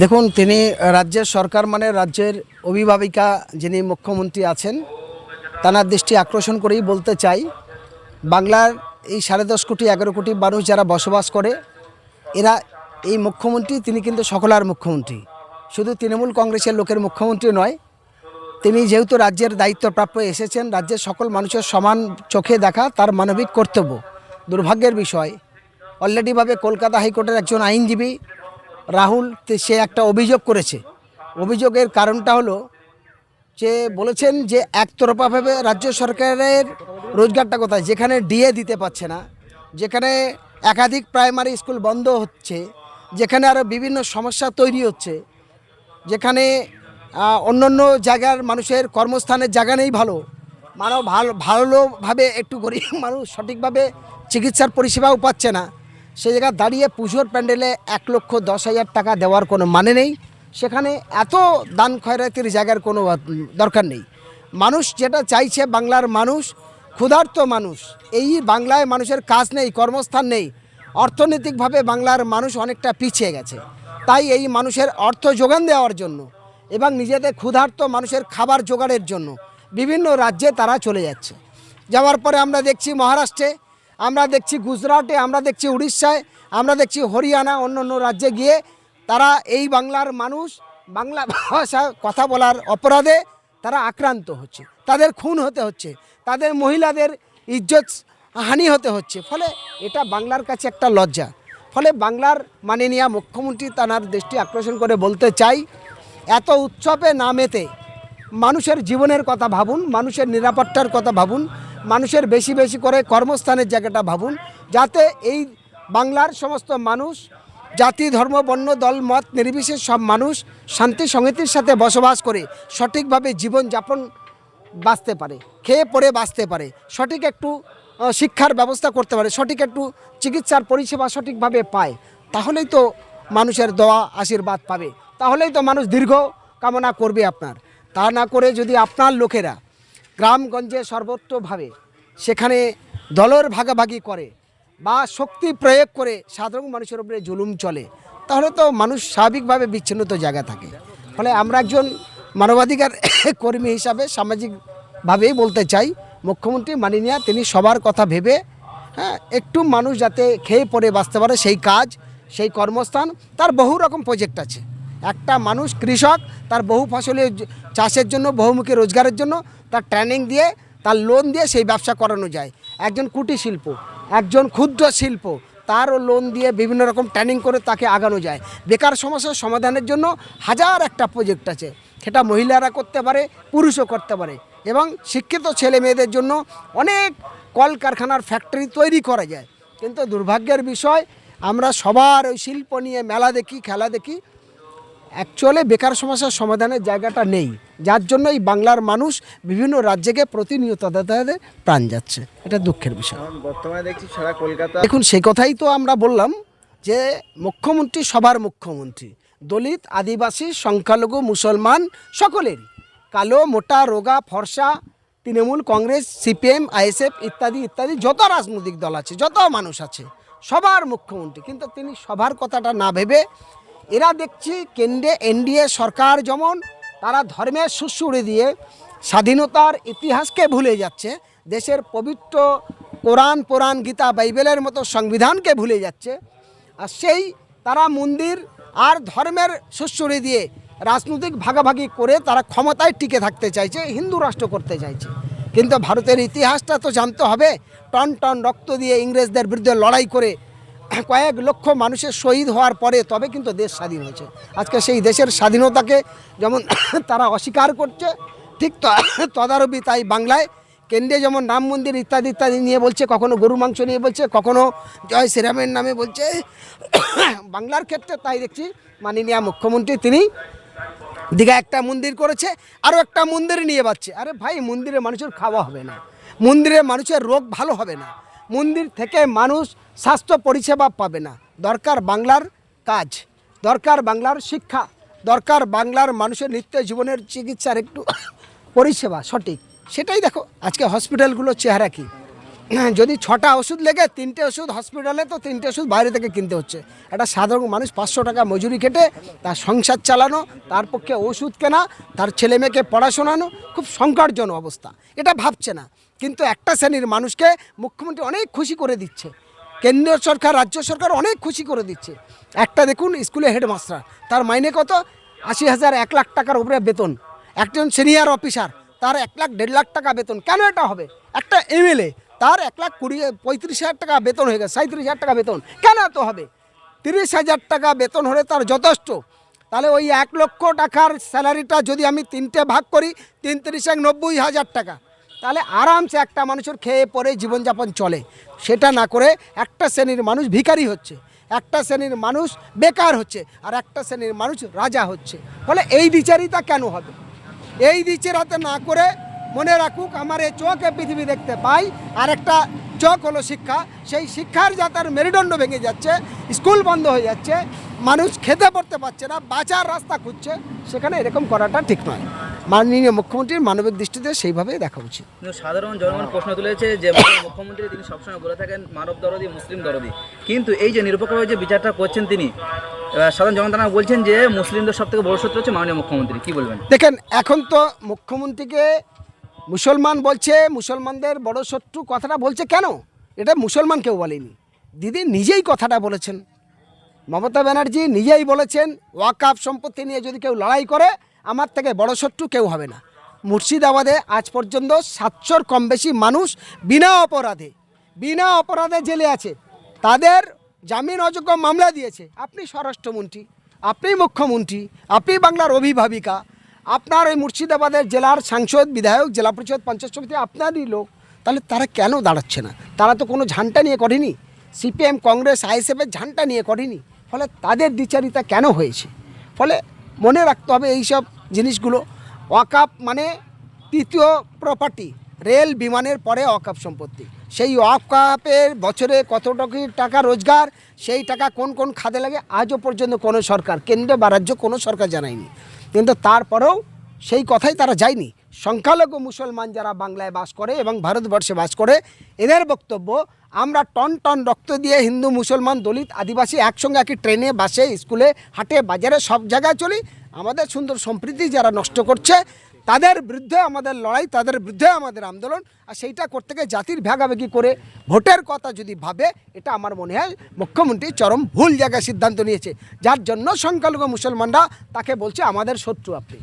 দেখুন, তিনি রাজ্যের সরকার মানে রাজ্যের অভিভাবিকা যিনি মুখ্যমন্ত্রী আছেন, তানার দৃষ্টি আকর্ষণ করেই বলতে চাই, বাংলার এই সাড়ে দশ কোটি, এগারো কোটি মানুষ যারা বসবাস করে, এরা এই মুখ্যমন্ত্রী, তিনি কিন্তু সকলার মুখ্যমন্ত্রী। শুধু তৃণমূল কংগ্রেসের লোকের মুখ্যমন্ত্রী নয়, তিনি যেহেতু রাজ্যের দায়িত্বপ্রাপ্য এসেছেন, রাজ্যের সকল মানুষের সমান চোখে দেখা তার মানবিক কর্তব্য। দুর্ভাগ্যের বিষয় অলরেডিভাবে কলকাতা হাইকোর্টের একজন আইনজীবী রাহুল সে একটা অভিযোগ করেছে। অভিযোগের কারণটা হলো যে বলেছেন যে একতরফাভাবে রাজ্য সরকারের রোজগারটা কোথায়? যেখানে ডিএ দিতে পারছে না, যেখানে একাধিক প্রাইমারি স্কুল বন্ধ হচ্ছে, যেখানে আরও বিভিন্ন সমস্যা তৈরি হচ্ছে, যেখানে অন্য অন্য জায়গার মানুষের কর্মস্থানের জায়গা নেই ভালো, মানব ভালো ভালোভাবে একটু গরিব মানুষ সঠিকভাবে চিকিৎসার পরিষেবাও পাচ্ছে না। সেই জায়গায় দাঁড়িয়ে পুজোর প্যান্ডেলে এক লক্ষ দশ হাজার টাকা দেওয়ার কোনো মানে নেই। সেখানে এত দান খয়রাতির জায়গার কোনো দরকার নেই। মানুষ যেটা চাইছে, বাংলার মানুষ, ক্ষুধার্ত মানুষ, এই বাংলায় মানুষের কাজ নেই, কর্মস্থান নেই। অর্থনৈতিকভাবে বাংলার মানুষ অনেকটা পিছিয়ে গেছে। তাই এই মানুষের অর্থ যোগান দেওয়ার জন্য এবং নিজেদের ক্ষুধার্ত মানুষের খাবার জোগাড়ের জন্য বিভিন্ন রাজ্যে তারা চলে যাচ্ছে। যাওয়ার পরে আমরা দেখছি মহারাষ্ট্রে আমরা দেখছি গুজরাটে, আমরা দেখছি উড়িষ্যায়, আমরা দেখছি হরিয়ানা, অন্য অন্য রাজ্যে গিয়ে তারা এই বাংলার মানুষ, বাংলা ভাষা কথা বলার অপরাধে তারা আক্রান্ত হচ্ছে। তাদের খুন হতে হচ্ছে, তাদের মহিলাদের ইজ্জত হানি হতে হচ্ছে। ফলে এটা বাংলার কাছে একটা লজ্জা। ফলে বাংলার মাননীয় মুখ্যমন্ত্রী তার দৃষ্টি আকর্ষণ করে বলতে চাই, এত উৎসবে না মেতে মানুষের জীবনের কথা ভাবুন, মানুষের নিরাপত্তার কথা ভাবুন মানুষের বেশি বেশি করে কর্মস্থানের জায়গাটা ভাবুন, যাতে এই বাংলার সমস্ত মানুষ, জাতি, ধর্ম, বর্ণ, দল, মত, নির্বিশেষ সব মানুষ শান্তি, সংহতির সাথে বসবাস করে সঠিকভাবে জীবনযাপন বাঁচতে পারে, খেয়ে পড়ে বাঁচতে পারে, সঠিক একটু শিক্ষার ব্যবস্থা করতে পারে, সঠিক একটু চিকিৎসার পরিষেবা সঠিকভাবে পায়, তাহলেই তো মানুষের দোয়া, আশীর্বাদ পাবে, তাহলেই তো মানুষ দীর্ঘ কামনা করবে আপনার। তা না করে যদি আপনার লোকেরা গ্রামগঞ্জে সর্বত্রভাবে সেখানে দলের ভাগাভাগি করে বা শক্তি প্রয়োগ করে সাধারণ মানুষের উপরে জুলুম চলে, তাহলে তো মানুষ স্বাভাবিকভাবে বিচ্ছিন্নত জায়গা থাকে। ফলে আমরা একজন মানবাধিকার কর্মী হিসাবে সামাজিকভাবেই বলতে চাই, মুখ্যমন্ত্রী মাননীয়া তিনি সবার কথা ভেবে হ্যাঁ একটু মানুষ যাতে খেয়ে পড়ে, বাঁচতে পারে সেই কাজ, সেই কর্মস্থান, তার বহু রকম প্রজেক্ট আছে। একটা মানুষ কৃষক, তার বহু ফসলের চাষের জন্য, বহুমুখী রোজগারের জন্য, তার ট্রেনিং দিয়ে তার লোন দিয়ে সেই ব্যবসা করানো যায়। একজন কুটির শিল্প, একজন ক্ষুদ্র শিল্প, তারও লোন দিয়ে বিভিন্ন রকম ট্রেনিং করে তাকে আগানো যায়। বেকার সমস্যার সমাধানের জন্য হাজার একটা প্রজেক্ট আছে। সেটা মহিলারা করতে পারে, পুরুষও করতে পারে এবং শিক্ষিত ছেলে মেয়েদের জন্য অনেক কলকারখানার ফ্যাক্টরি তৈরি করা যায়। কিন্তু দুর্ভাগ্যের বিষয়, আমরা সবার ওই শিল্প নিয়ে মেলা দেখি, খেলা দেখি অ্যাকচুয়ালি বেকার সমস্যার সমাধানের জায়গাটা নেই। যার জন্য এই বাংলার মানুষ বিভিন্ন রাজ্যে গিয়ে প্রতিনিয়ত তাদের প্রাণ যাচ্ছে। এটা দুঃখের বিষয়। বর্তমানে দেখছি সারা কলকাতা দেখুন সেই কথাই তো আমরা বললাম যে মুখ্যমন্ত্রী সবার মুখ্যমন্ত্রী দলিত আদিবাসী সংখ্যালঘু মুসলমান সকলেরই কালো মোটা রোগা ফর্সা তৃণমূল কংগ্রেস সিপিএম আইএসএফ ইত্যাদি ইত্যাদি যত রাজনৈতিক দল আছে যত মানুষ আছে সবার মুখ্যমন্ত্রী। কিন্তু তিনি সবার কথাটা না ভেবে এরা দেখছি কেন্দ্রে এনডিএ সরকার যেমন তারা ধর্মের সুসুড়ে দিয়ে স্বাধীনতার ইতিহাসকে ভুলে যাচ্ছে, দেশের পবিত্র কোরআন, পুরাণ, গীতা, বাইবেলের মতো সংবিধানকে ভুলে যাচ্ছে। আর সেই তারা মন্দির আর ধর্মের সুসুড়ি দিয়ে রাজনৈতিক ভাগাভাগি করে তারা ক্ষমতায় টিকে থাকতে চাইছে, হিন্দু রাষ্ট্র করতে চাইছে। কিন্তু ভারতের ইতিহাসটা তো জানতে হবে টন টন রক্ত দিয়ে ইংরেজদের বিরুদ্ধে লড়াই করে কয়েক লক্ষ মানুষের শহীদ হওয়ার পরে তবে কিন্তু দেশ স্বাধীন হয়েছে। আজকে সেই দেশের স্বাধীনতাকে যেমন তারা অস্বীকার করছে, ঠিক তদারবি তাই বাংলায়। কেন্দ্রে যেমন রাম মন্দির ইত্যাদি ইত্যাদি নিয়ে বলছে, কখনো গরু মাংস নিয়ে বলছে, কখনো জয় শ্রীরামের নামে বলছে। বাংলার ক্ষেত্রে তাই দেখছি মাননীয় মুখ্যমন্ত্রী তিনি দীঘা একটা মন্দির করেছে, আরও একটা মন্দির নিয়ে পাচ্ছে আরে ভাই, মন্দিরে মানুষের খাওয়া হবে না। মন্দিরে মানুষের রোগ ভালো হবে না। মন্দির থেকে মানুষ স্বাস্থ্য পরিষেবা পাবে না। দরকার বাংলার কাজ, দরকার বাংলার শিক্ষা, দরকার বাংলার মানুষের নিত্য জীবনের চিকিৎসার একটু পরিষেবা সঠিক। সেটাই দেখো, আজকে হসপিটালগুলোর চেহারা কি? যদি ছটা ওষুধ লেগে তিনটে ওষুধ হসপিটালে তো তিনটে ওষুধ বাইরে থেকে কিনতে হচ্ছে। একটা সাধারণ মানুষ পাঁচশো টাকা মজুরি কেটে তার সংসার চালানো, তার পক্ষে ওষুধ কেনা, তার ছেলে মেয়েকে পড়াশোনানো, খুব সংকটজনক অবস্থা। এটা ভাবছে না। কিন্তু একটা শ্রেণির মানুষকে মুখ্যমন্ত্রী অনেক খুশি করে দিচ্ছে। কেন্দ্রীয় সরকার, রাজ্য সরকার অনেক খুশি করে দিচ্ছে। একটা দেখুন স্কুলে হেডমাস্টার, তার মাইনে কত? আশি হাজার এক লাখ টাকার উপরে বেতন। একজন সিনিয়র অফিসার তার এক লাখ, দেড় লাখ টাকা বেতন। কেন এটা হবে? একটা এমএলএ তার এক লাখ কুড়ি, পঁয়ত্রিশ হাজার টাকা বেতন হয়ে গেছে সাঁত্রিশ হাজার টাকা বেতন। কেন এত হবে? তিরিশ হাজার টাকা বেতন হলে তার যথেষ্ট। তাহলে ওই এক লক্ষ টাকার স্যালারিটা যদি আমি তিনটে ভাগ করি তিন তিরিশ এক নব্বই হাজার টাকা। তাহলে আরামসে একটা মানুষের খেয়ে পরে জীবনযাপন চলে। সেটা না করে একটা শ্রেণির মানুষ ভিখারি হচ্ছে। একটা শ্রেণির মানুষ বেকার হচ্ছে আর একটা শ্রেণির মানুষ রাজা হচ্ছে। ফলে এই বিচারিতা কেন হবে? এই বিচারাতে না করে মনে রাখুক আমার এই চোখে পৃথিবী দেখতে পাই আর একটা চোখ হলো শিক্ষা। সেই শিক্ষার যা তার মেরুদণ্ড ভেঙে যাচ্ছে স্কুল বন্ধ হয়ে যাচ্ছে মানুষ খেতে পড়তে পারছে না বাঁচার রাস্তা খুঁজছে সেখানে এরকম করাটা ঠিক নয়। মাননীয় মুখ্যমন্ত্রীর মানবিক দৃষ্টিতে সেইভাবে দেখা উচিত। সাধারণ জনগণ প্রশ্ন তুলেছে যে মুখ্যমন্ত্রী তিনি সবসময় বলে থাকেন মানব দরদি মুসলিম দরদি। কিন্তু এই যে নিরপেক্ষভাবে যে বিচারটা করছেন তিনি সাধারণ জনতা বলছেন যে মুসলিমদের সব থেকে বড় শত্রু হচ্ছে মাননীয় মুখ্যমন্ত্রী। কি বলবেন? দেখেন এখন তো মুখ্যমন্ত্রীকে মুসলমান বলছে, মুসলমানদের বড় শত্রু কথাটা বলছে কেন? এটা মুসলমান কেউ বলেনি। দিদি নিজেই কথাটা বলেছেন। মমতা ব্যানার্জি নিজেই বলেছেন, ওয়াকাফ সম্পত্তি নিয়ে যদি কেউ লড়াই করে, আমার থেকে বড় শত্রু কেউ হবে না। মুর্শিদাবাদে আজ পর্যন্ত সাতশোর কম বেশি মানুষ বিনা অপরাধে বিনা অপরাধে জেলে আছে। তাদের জামিন অযোগ্য মামলা দিয়েছে। আপনি স্বরাষ্ট্রমন্ত্রী, আপনি মুখ্যমন্ত্রী, আপনি বাংলার অভিভাবিকা আপনার ওই মুর্শিদাবাদের জেলার সাংসদ, বিধায়ক, জেলা পরিষদ, পঞ্চায়েত সমিতি, আপনারই লোক, তাহলে তারা কেন দাঁড়াচ্ছে না? তারা তো কোনো ঝান্টা নিয়ে করেনি। সিপিএম, কংগ্রেস আইএসএফের ঝান্টা নিয়ে করেনি। ফলে তাদের দ্বিচারিতা কেন হয়েছে? ফলে মনে রাখতে হবে এইসব জিনিসগুলো। ওয়াকাপ মানে তৃতীয় প্রপার্টি রেল বিমানের পরে অকাপ সম্পত্তি। সেই অকাপের বছরে কত টাকা রোজগার, সেই টাকা কোন কোন খাদে লাগে, আজও পর্যন্ত কোনো সরকার, কেন্দ্র বা রাজ্য কোনো সরকার জানায়নি। কিন্তু তারপরেও সেই কথাই তারা যায়নি। সংখ্যালঘু মুসলমান যারা বাংলায় বাস করে এবং ভারতবর্ষে বাস করে, এদের বক্তব্য, আমরা টন টন রক্ত দিয়ে হিন্দু, মুসলমান, দলিত, আদিবাসী একসঙ্গে একই ট্রেনে, বাসে, স্কুলে, হাটে, বাজারে সব জায়গায় চলি। আমাদের সুন্দর সম্প্রীতি যারা নষ্ট করছে তাদের বিরুদ্ধে, আমাদের লড়াই, তাদের বিরুদ্ধে আমাদের আন্দোলন, আর সেইটা করতে গিয়ে জাতির ভেগাভেগি করে ভোটের কথা যদি ভাবে, এটা আমার মনে হয় মুখ্যমন্ত্রী চরম ভুল জায়গায় সিদ্ধান্ত নিয়েছে। যার জন্য সংখ্যালঘু মুসলমানরা তাকে বলছে, আমাদের শত্রু আপনি।